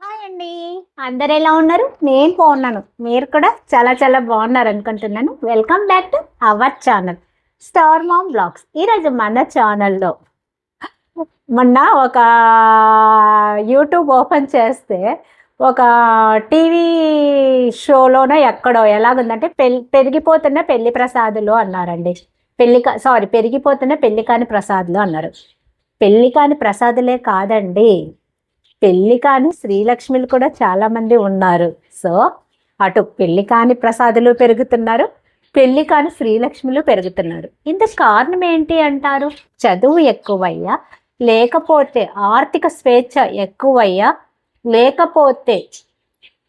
Hi అండి. అందరు ఎలా ఉన్నారు? నేను బాగున్నాను. మీరు కూడా చాలా చాలా బాగున్నారు అనుకుంటున్నాను. Welcome back to our channel star mom blogs ఈరోజు మన ఛానల్లో మొన్న ఒక యూట్యూబ్ ఓపెన్ చేస్తే ఒక టీవీ షోలోనో ఎక్కడో ఎలాగుందంటే పెళ్ళి పెరిగిపోతున్న పెళ్ళి ప్రసాదులు అన్నారండి. పెళ్ళి సారీ పెరిగిపోతున్న పెళ్ళి కాని ప్రసాదులు అన్నారు. పెళ్ళి కాని ప్రసాదులే కాదండి. పెళ్ళి కాని శ్రీలక్ష్మిలు కూడా చాలా మంది ఉన్నారు. సో అటు పెళ్ళి కాని ప్రసాదులు పెరుగుతున్నారు పెళ్ళి కాని శ్రీలక్ష్మిలు పెరుగుతున్నారు. ఇందుకు కారణం ఏంటి అంటారు? చదువు ఎక్కువయ్యా లేకపోతే ఆర్థిక స్వేచ్ఛ ఎక్కువయ్యా లేకపోతే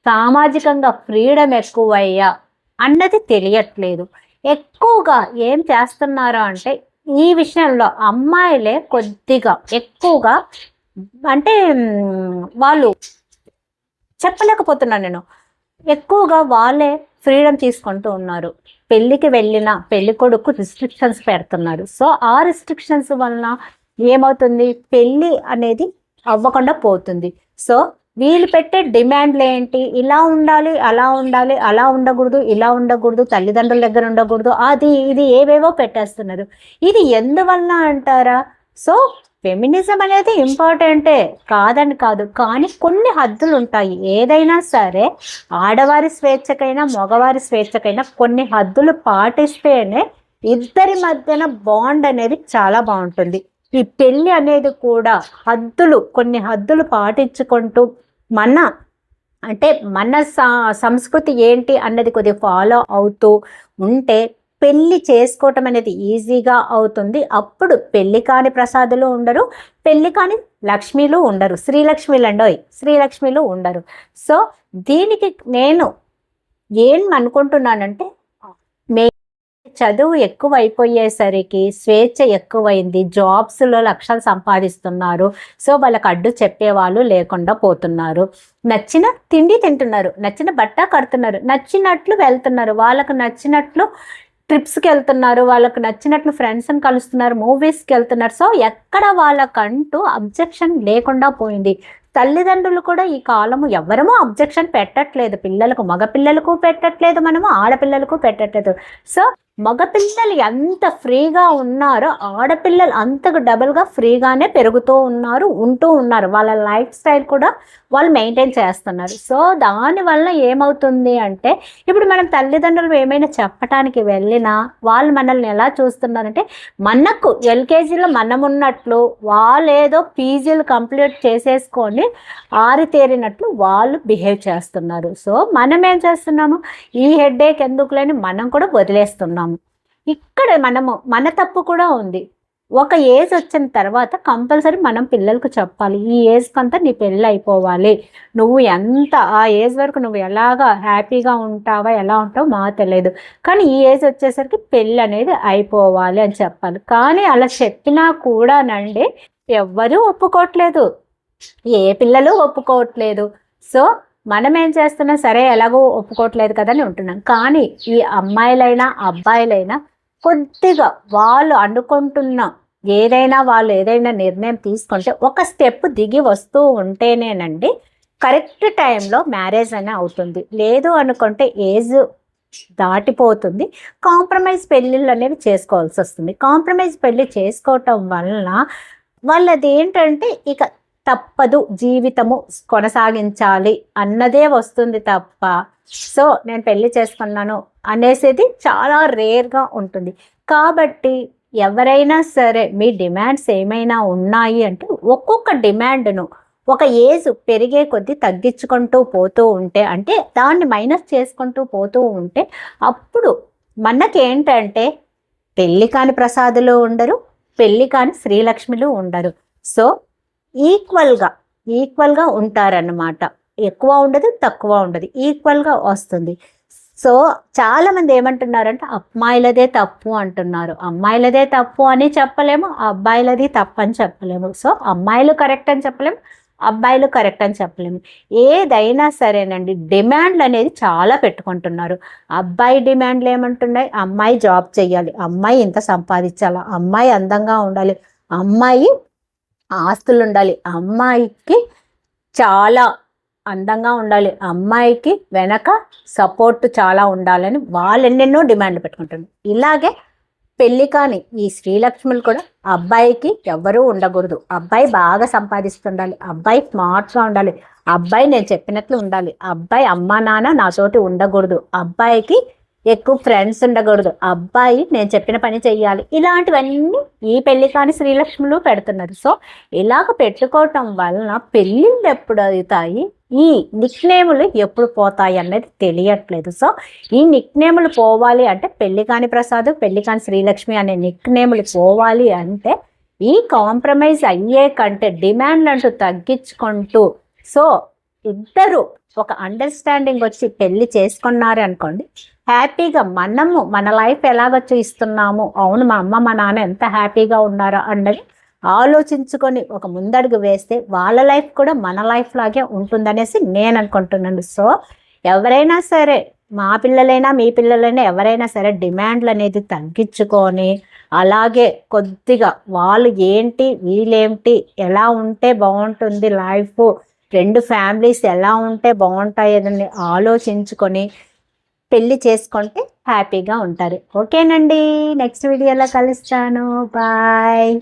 సామాజికంగా ఫ్రీడమ్ ఎక్కువయ్యా అన్నది తెలియట్లేదు. ఎక్కువగా ఏం చేస్తున్నారు అంటే ఈ విషయంలో అమ్మాయిలే కొద్దిగా ఎక్కువగా అంటే వాళ్ళు చెప్పలేకపోతున్నాను నేను. ఎక్కువగా వాళ్ళే ఫ్రీడమ్ తీసుకుంటూ ఉన్నారు. పెళ్ళికి వెళ్ళిన పెళ్ళి కొడుకు రిస్ట్రిక్షన్స్ పెడుతున్నారు. సో ఆ రిస్ట్రిక్షన్స్ వలన ఏమవుతుంది? పెళ్ళి అనేది అవ్వకుండా పోతుంది. సో వీళ్ళు పెట్టే డిమాండ్లు ఏంటి? ఇలా ఉండాలి అలా ఉండాలి అలా ఉండకూడదు ఇలా ఉండకూడదు తల్లిదండ్రుల దగ్గర ఉండకూడదు అది ఇది ఏవేవో పెట్టేస్తున్నారు. ఇది ఎందువల్ల అంటారా? సో ఫెమినిజం అనేది ఇంపార్టెంటే కాదని కాదు కానీ కొన్ని హద్దులు ఉంటాయి. ఏదైనా సరే ఆడవారి స్వేచ్ఛకైనా మగవారి స్వేచ్ఛకైనా కొన్ని హద్దులు పాటిస్తేనే ఇద్దరి మధ్యన బాండ్ అనేది చాలా బాగుంటుంది. ఈ పెళ్ళి అనేది కూడా హద్దులు కొన్ని హద్దులు పాటించుకుంటూ మన అంటే మన సా- సంస్కృతి ఏంటి అన్నది కొద్దిగా ఫాలో అవుతూ ఉంటే పెళ్ళి చేసుకోవటం అనేది ఈజీగా అవుతుంది. అప్పుడు పెళ్ళి కాని ప్రసాదులు ఉండరు పెళ్ళి కాని లక్ష్మీలు ఉండరు. శ్రీలక్ష్మిలు అండోయ్ శ్రీలక్ష్మిలు ఉండరు. సో దీనికి నేను ఏం అనుకుంటున్నానంటే మే చదువు ఎక్కువ అయిపోయేసరికి స్వేచ్ఛ ఎక్కువైంది జాబ్స్లో లక్షలు సంపాదిస్తున్నారు. సో వాళ్ళకి అడ్డు చెప్పేవాళ్ళు లేకుండా పోతున్నారు. నచ్చిన తిండి తింటున్నారు నచ్చిన బట్ట కడుతున్నారు నచ్చినట్లు వెళ్తున్నారు. వాళ్ళకు నచ్చినట్లు ట్రిప్స్కి వెళ్తున్నారు వాళ్ళకు నచ్చినట్లు ఫ్రెండ్స్ని కలుస్తున్నారు మూవీస్కి వెళ్తున్నారు సో ఎక్కడ వాళ్ళకంటూ అబ్జెక్షన్ లేకుండా పోయింది. తల్లిదండ్రులు కూడా ఈ కాలము ఎవరమూ అబ్జెక్షన్ పెట్టట్లేదు. పిల్లలకు మగ పిల్లలకు పెట్టట్లేదు మనము ఆడపిల్లలకు పెట్టట్లేదు. సో మగపిల్లలు ఎంత ఫ్రీగా ఉన్నారో ఆడపిల్లలు అంతకు డబుల్గా ఫ్రీగానే పెరుగుతూ ఉన్నారు ఉంటూ ఉన్నారు. వాళ్ళ లైఫ్ స్టైల్ కూడా వాళ్ళు మెయింటైన్ చేస్తున్నారు. సో దానివల్ల ఏమవుతుంది అంటే ఇప్పుడు మనం తల్లిదండ్రులు ఏమైనా చెప్పటానికి వెళ్ళినా వాళ్ళు మనల్ని ఎలా చూస్తున్నారంటే మనకు ఎల్కేజీలో మనం ఉన్నట్లు వాళ్ళు ఏదో పీజీలు కంప్లీట్ చేసేసుకొని ఆరితేరినట్లు వాళ్ళు బిహేవ్ చేస్తున్నారు. సో మనం ఏం చేస్తున్నాము? ఈ హెడ్ఏక్ ఎందుకులేని మనం కూడా వదిలేస్తున్నాము. ఇక్కడ మనము మన తప్పు కూడా ఉంది. ఒక ఏజ్ వచ్చిన తర్వాత కంపల్సరీ మనం పిల్లలకు చెప్పాలి ఈ ఏజ్ కంతా నీ పెళ్ళి అయిపోవాలి నువ్వు ఎంత ఆ ఏజ్ వరకు నువ్వు ఎలాగా హ్యాపీగా ఉంటావా ఎలా ఉంటావో మాకు తెలియదు. కానీ ఈ ఏజ్ వచ్చేసరికి పెళ్ళి అనేది అయిపోవాలి అని చెప్పాలి. కానీ అలా చెప్పినా కూడానండి ఎవ్వరూ ఒప్పుకోవట్లేదు ఏ పిల్లలు ఒప్పుకోవట్లేదు సో మనం ఏం చేస్తున్నాం సరే ఎలాగో ఒప్పుకోవట్లేదు కదా అని ఉంటున్నాం. కానీ ఈ అమ్మాయిలైనా అబ్బాయిలైనా కొద్దిగా వాళ్ళు అనుకుంటున్న ఏదైనా వాళ్ళు ఏదైనా నిర్ణయం తీసుకుంటే ఒక స్టెప్ దిగి వస్తూ ఉంటేనేనండి కరెక్ట్ టైంలో మ్యారేజ్ అనే అవుతుంది. లేదు అనుకుంటే ఏజ్ దాటిపోతుంది. కాంప్రమైజ్ పెళ్ళిళ్ళు అనేవి చేసుకోవాల్సి వస్తుంది. కాంప్రమైజ్ పెళ్ళి చేసుకోవటం వలన వాళ్ళది ఏంటంటే ఇక తప్పదు జీవితము కొనసాగించాలి అన్నదే వస్తుంది తప్ప. సో నేను పెళ్ళి చేసుకున్నాను అనేసేది చాలా రేర్గా ఉంటుంది. కాబట్టి ఎవరైనా సరే మీ డిమాండ్స్ ఏమైనా ఉన్నాయి అంటే ఒక్కొక్క డిమాండ్ను ఒక ఏజ్ పెరిగే కొద్దీ తగ్గించుకుంటూ పోతూ ఉంటే అంటే దాన్ని మైనస్ చేసుకుంటూ పోతూ ఉంటే అప్పుడు మనకేంటంటే పెళ్ళి కాని ప్రసాదులు ఉండరు పెళ్ళి కాని శ్రీలక్ష్మిలు ఉండరు. సో ఈక్వల్గా ఈక్వల్గా ఉంటారన్నమాట. ఎక్కువ ఉండదు తక్కువ ఉండదు. ఈక్వల్గా వస్తుంది. సో చాలామంది ఏమంటున్నారంటే అమ్మాయిలదే తప్పు అంటున్నారు. అమ్మాయిలదే తప్పు అని చెప్పలేము అబ్బాయిలది తప్పు అని చెప్పలేము. సో అమ్మాయిలు కరెక్ట్ అని చెప్పలేము అబ్బాయిలు కరెక్ట్ అని చెప్పలేము. ఏదైనా సరేనండి డిమాండ్లు అనేది చాలా పెట్టుకుంటున్నారు. అబ్బాయి డిమాండ్లు ఏమంటున్నాయి? అమ్మాయి జాబ్ చేయాలి. అమ్మాయి ఇంత సంపాదించాలి? అమ్మాయి అందంగా ఉండాలి. అమ్మాయి ఆస్తులు ఉండాలి అమ్మాయికి చాలా అందంగా ఉండాలి. అమ్మాయికి వెనక సపోర్ట్ చాలా ఉండాలని వాళ్ళు ఎన్నెన్నో డిమాండ్ పెట్టుకుంటున్నారు ఇలాగే పెళ్ళి కాని ఈ శ్రీలక్ష్ములు కూడా అబ్బాయికి ఎవ్వరూ ఉండకూడదు. అబ్బాయి బాగా సంపాదిస్తుండాలి. అబ్బాయి స్మార్ట్గా ఉండాలి. అబ్బాయి నేను చెప్పినట్లు ఉండాలి. అబ్బాయి అమ్మా నాన్న నాతోటి ఉండకూడదు. అబ్బాయికి ఎక్కువ ఫ్రెండ్స్ ఉండకూడదు. అబ్బాయి నేను చెప్పిన పని చెయ్యాలి. ఇలాంటివన్నీ ఈ పెళ్ళి కాని శ్రీలక్ష్ములు పెడుతున్నారు. సో ఇలాగ పెట్టుకోవటం వలన పెళ్ళిళ్ళు ఎప్పుడు అవుతాయి? ఈ నిక్నేములు ఎప్పుడు పోతాయి అనేది తెలియట్లేదు. సో ఈ నిక్నేములు పోవాలి అంటే పెళ్ళి కాని ప్రసాద్ పెళ్ళి కాని శ్రీలక్ష్మి అనే నిక్నేములు పోవాలి అంటే ఈ కాంప్రమైజ్ అయ్యే కంటే డిమాండ్ అంటూ తగ్గించుకుంటూ సో ఇద్దరు ఒక అండర్స్టాండింగ్ వచ్చి పెళ్ళి చేసుకున్నారు అనుకోండి హ్యాపీగా మనము మన లైఫ్ ఎలాగొచ్చి ఇస్తున్నాము అవును మా అమ్మ మా నాన్న ఎంత హ్యాపీగా ఉన్నారో అన్నది ఆలోచించుకొని ఒక ముందడుగు వేస్తే వాళ్ళ లైఫ్ కూడా మన లైఫ్ లాగే ఉంటుందనేసి నేను అనుకుంటున్నాను. సో ఎవరైనా సరే మా పిల్లలైనా మీ పిల్లలైనా ఎవరైనా సరే డిమాండ్లు అనేది తగ్గించుకొని అలాగే కొద్దిగా వాళ్ళు ఏంటి వీళ్ళేంటి ఎలా ఉంటే బాగుంటుంది లైఫ్ రెండు ఫ్యామిలీస్ ఎలా ఉంటే బాగుంటాయని ఆలోచించుకొని పెళ్ళి చేసుకుంటే హ్యాపీగా ఉంటారు. ఓకేనండి నెక్స్ట్ వీడియోలో కలుస్తాను. బాయ్.